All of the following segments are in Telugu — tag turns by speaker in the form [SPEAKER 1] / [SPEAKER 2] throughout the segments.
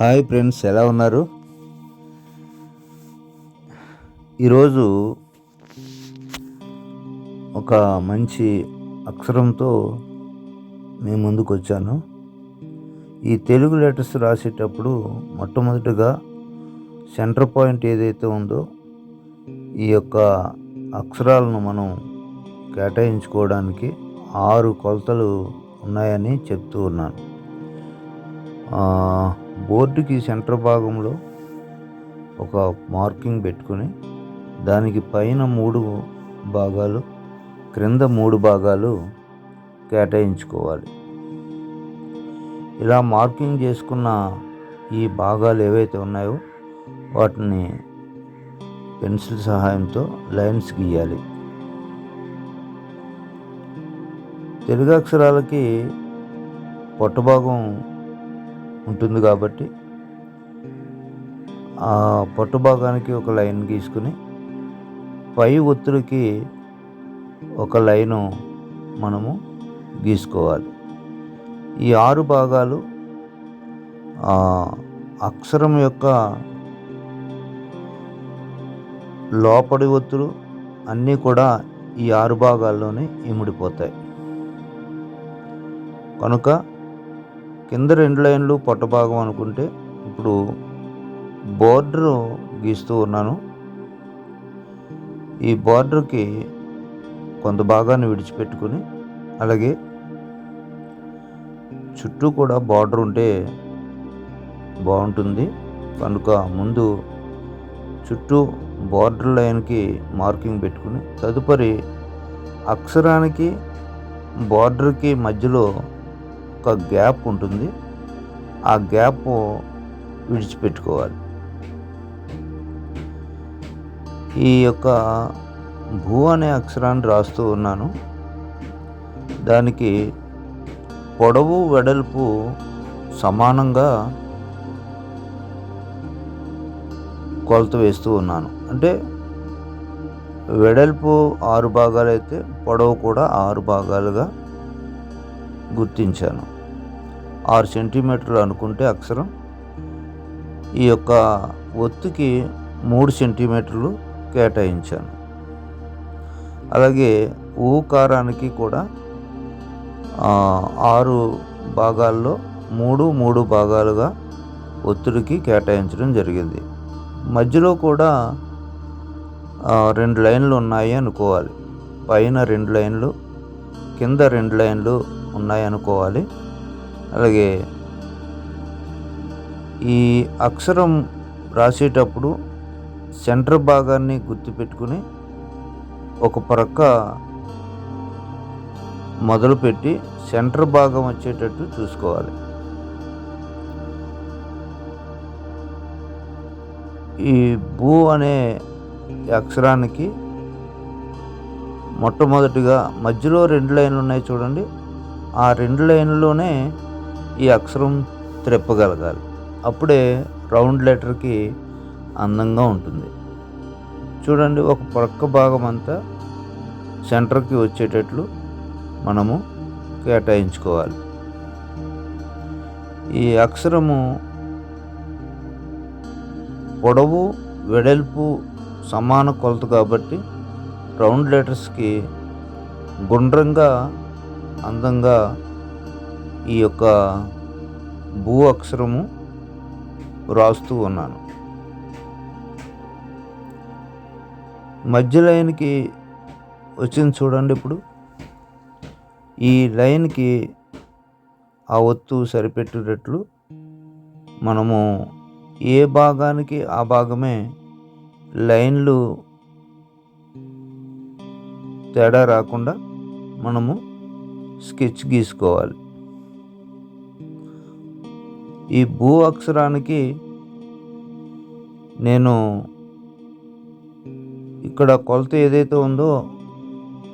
[SPEAKER 1] హాయ్ ఫ్రెండ్స్ ఎలా ఉన్నారు? ఈరోజు ఒక మంచి అక్షరంతో మీ ముందుకు వచ్చాను ఈ తెలుగు లెటర్స్ రాసేటప్పుడు మొట్టమొదటిగా సెంటర్ పాయింట్ ఏదైతే ఉందో ఈ యొక్క అక్షరాలను మనం కేటాయించుకోవడానికి ఆరు కొలతలు ఉన్నాయని చెప్తూ ఉన్నాను. బోర్డుకి సెంటర్ భాగంలో ఒక మార్కింగ్ పెట్టుకుని దానికి పైన మూడు భాగాలు క్రింద మూడు భాగాలు కేటాయించుకోవాలి. ఇలా మార్కింగ్ చేసుకున్న ఈ భాగాలు ఏవైతే ఉన్నాయో వాటిని పెన్సిల్ సహాయంతో లైన్స్ గీయాలి. తెలుగు అక్షరాలకి పొట్టభాగం ఉంటుంది కాబట్టి ఆ పట్టు భాగానికి ఒక లైన్ గీసుకుని పై ఒత్తులకి ఒక లైను మనము గీసుకోవాలి. ఈ ఆరు భాగాలు అక్షరం యొక్క లోపడి ఒత్తులు అన్నీ కూడా ఈ ఆరు భాగాల్లోనే ఇముడిపోతాయి. కనుక కింద రెండు లైన్లు పొట్ట భాగం అనుకుంటే ఇప్పుడు బోర్డర్ గీస్తూ ఉన్నాను. ఈ బార్డర్కి కొంత భాగాన్ని విడిచిపెట్టుకుని అలాగే చుట్టూ కూడా బార్డర్ ఉంటే బాగుంటుంది. కనుక ముందు చుట్టూ బార్డర్ లైన్కి మార్కింగ్ పెట్టుకుని తదుపరి అక్షరానికి బార్డర్కి మధ్యలో ఒక గ్యాప్ ఉంటుంది. ఆ గ్యాప్ విడిచిపెట్టుకోవాలి. ఈ యొక్క భూ అనే అక్షరాన్ని రాస్తూ ఉన్నాను. దానికి పొడవు వెడల్పు సమానంగా కొలత వేస్తూ ఉన్నాను. అంటే వెడల్పు ఆరు భాగాలు అయితే పొడవు కూడా ఆరు భాగాలుగా గుర్తించాను. ఆరు సెంటీమీటర్లు అనుకుంటే అక్షరం. ఈ యొక్క ఒత్తుకి మూడు సెంటీమీటర్లు కేటాయించాను. అలాగే ఊకారానికి కూడా ఆరు భాగాల్లో మూడు మూడు భాగాలుగా ఒత్తిడికి కేటాయించడం జరిగింది. మధ్యలో కూడా రెండు లైన్లు ఉన్నాయి అనుకోవాలి. పైన రెండు లైన్లు కింద రెండు లైన్లు ఉన్నాయి అనుకోవాలి. అలాగే ఈ అక్షరం రాసేటప్పుడు సెంటర్ భాగాన్ని గుర్తుపెట్టుకుని ఒక ప్రక్క మొదలుపెట్టి సెంటర్ భాగం వచ్చేటట్టు చూసుకోవాలి. ఈ భూ అనే అక్షరానికి మొట్టమొదటిగా మధ్యలో రెండు లైన్లు ఉన్నాయి చూడండి. ఆ రెండు లైన్లోనే ఈ అక్షరం త్రెప్పగలగాలి. అప్పుడే రౌండ్ లెటర్కి అందంగా ఉంటుంది. చూడండి ఒక ప్రక్క భాగం అంతా సెంటర్కి వచ్చేటట్లు మనము కేటాయించుకోవాలి. ఈ అక్షరము పొడవు వెడల్పు సమాన కొలత కాబట్టి రౌండ్ లెటర్స్కి గుండ్రంగా అందంగా ఈ యొక్క భూ అక్షరము వ్రాస్తూ ఉన్నాను. మధ్య లైన్కి వచ్చింది చూడండి ఇప్పుడు. ఈ లైన్కి ఆ ఒత్తు సరిపెట్టేటట్లు మనము ఏ భాగానికి ఆ భాగమే లైన్లు తేడా రాకుండా మనము స్కెచ్ గీసుకోవాలి. ఈ భూ అక్షరానికి నేను ఇక్కడ కొలత ఏదైతే ఉందో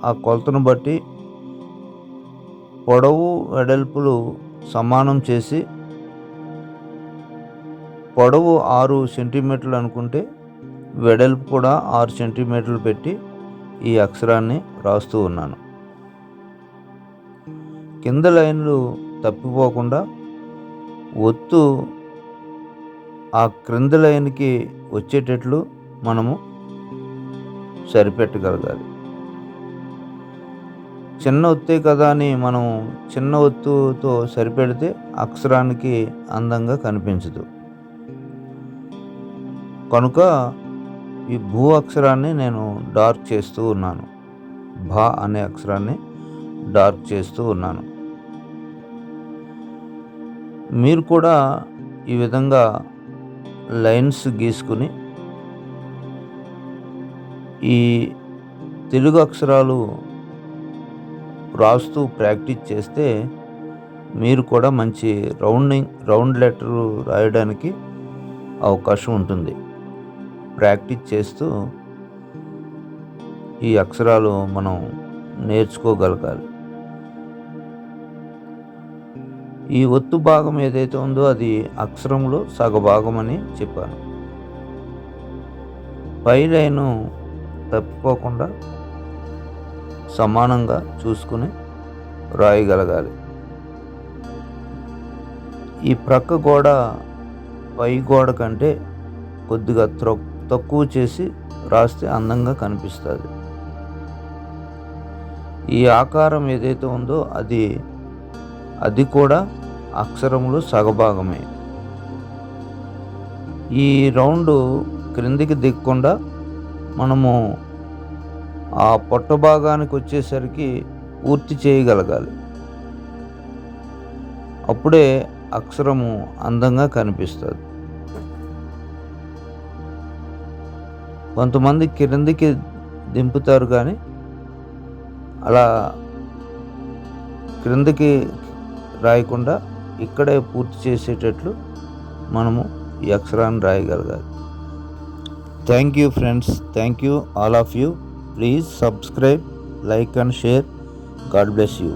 [SPEAKER 1] ఆ కొలతను బట్టి పొడవు వెడల్పులు సమానం చేసి పొడవు ఆరు సెంటీమీటర్లు అనుకుంటే వెడల్పు కూడా ఆరు సెంటీమీటర్లు పెట్టి ఈ అక్షరాన్ని రాస్తూ ఉన్నాను. కింద లైన్లు తప్పిపోకుండా ఒత్తు ఆ క్రింద లైన్కి వచ్చేటట్లు మనము సరిపెట్టగలగాలి. చిన్న ఒత్తే కదా అని మనం చిన్న ఒత్తుతో సరిపెడితే అక్షరానికి అందంగా కనిపించదు. కనుక ఈ భూ అక్షరాన్ని నేను డార్క్ చేస్తూ ఉన్నాను. భా అనే అక్షరాన్ని డార్క్ చేస్తూ ఉన్నాను. మీరు కూడా ఈ విధంగా లైన్స్ గీసుకుని ఈ తెలుగు అక్షరాలు రాస్తూ ప్రాక్టీస్ చేస్తే మీరు కూడా మంచి రౌండింగ్ రౌండ్ లెటర్ రాయడానికి అవకాశం ఉంటుంది. ప్రాక్టీస్ చేస్తూ ఈ అక్షరాలు మనం నేర్చుకోగలగాలి. ఈ ఒత్తు భాగం ఏదైతే ఉందో అది అక్షరంలో సగభాగం అని చెప్పాను. పై లైను తప్పుకోకుండా సమానంగా చూసుకుని రాయగలగాలి. ఈ ప్రక్క గోడ పై గోడ కంటే కొద్దిగా తక్కువ చేసి రాస్తే అందంగా కనిపిస్తుంది. ఈ ఆకారం ఏదైతే ఉందో అది అది కూడా అక్షరములు సగభాగమే. ఈ రౌండ్ క్రిందికి దిగకుండా మనము ఆ పొట్ట భాగానికి వచ్చేసరికి పూర్తి చేయగలగాలి. అప్పుడే అక్షరము అందంగా కనిపిస్తుంది. కొంతమంది క్రిందికి దింపుతారు కానీ అలా క్రిందికి రాయకుండా ఇక్కడే పూర్తి చేసేటట్లు మనము ఈ అక్షరాన్ని రాయగలగాలి. Thank you friends thank you all of you please subscribe like and share God bless you